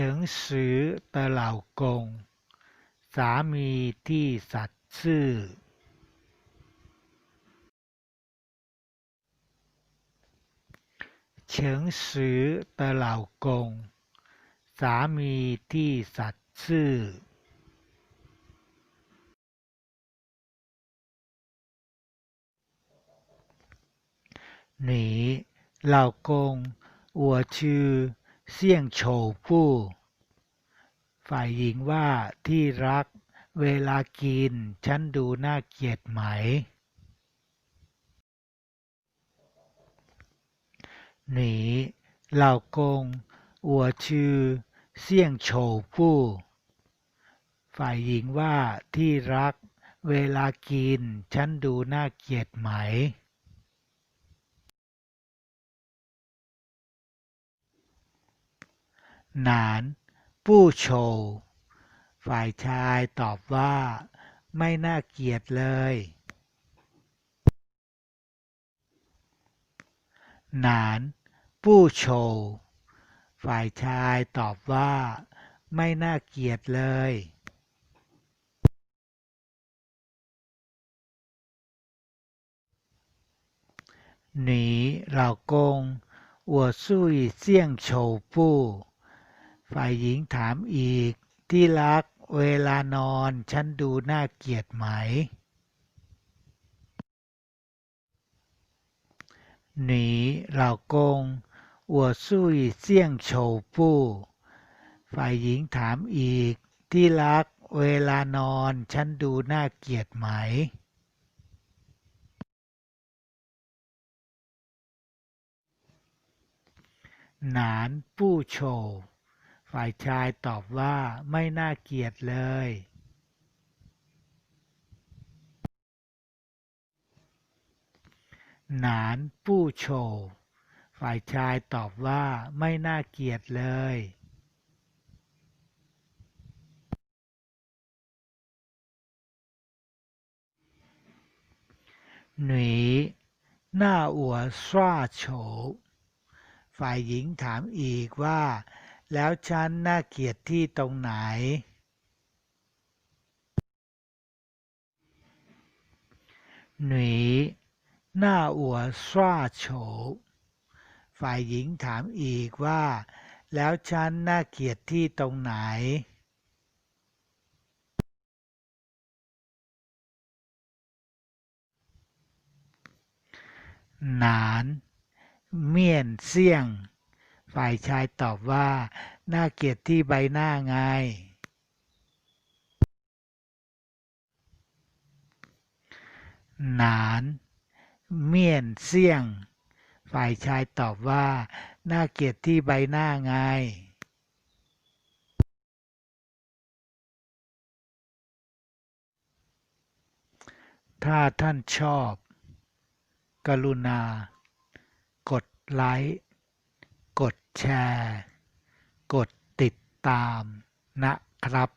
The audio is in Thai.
ฉิงซือเต่ากง สามีที่สัตซื่อ เฉิงซือเต่ากง สามีที่สัตซื่อ หนี老公ล่ากชื่อ เสี่ยงโฉวกู้ ฝ่ายหญิงว่าที่รักเวลากินฉันดูน่าเกลียดไหม หนีเหล่ากงอัวชื่อเสี่ยงโฉวกู้ ฝ่ายหญิงว่าที่รักเวลากินฉันดูน่าเกลียดไหม หนานผู้โชว์ฝ่ายชายตอบว่า ไม่น่าเกียดเลย หนานผู้โชว์ฝ่ายชายตอบว่า ไม่น่าเกียดเลย หนีเหล่ากง我属于双丑不 ฝ่ายหญิงถามอีก ที่รักเวลานอนฉันดูน่าเกลียดไหมหนีเหล่ากงวซุยเซี่ยงโฉปู้ฝ่ายหญิงถามอีก ที่รักเวลานอนฉันดูน่าเกลียดไหม หนานปู้โชว ฝ่ายชายตอบว่าไม่น่าเกลียดเลยหนานปู้โชว์ ฝ่ายชายตอบว่าไม่น่าเกลียดเลย หนีหน้าอัวซ่าโฉฝ่ายหญิงถามอีกว่า แล้วฉันน่าเกลียดที่ตรงไหนหนีหน้าอัวสว้าโฉฝ่ายหญิงถามอีกว่า แล้วฉันน่าเกลียดที่ตรงไหน หนาน เมี่ยนเสี่ยง ฝ่ายชายตอบว่า น่าเกลียดที่ใบหน้าไง หนาน เมี่ยนเสี่ยง ฝ่ายชายตอบว่า น่าเกลียดที่ใบหน้าไง ถ้าท่านชอบ กรุณากดไลค์ กดแชร์ กดติดตามนะครับ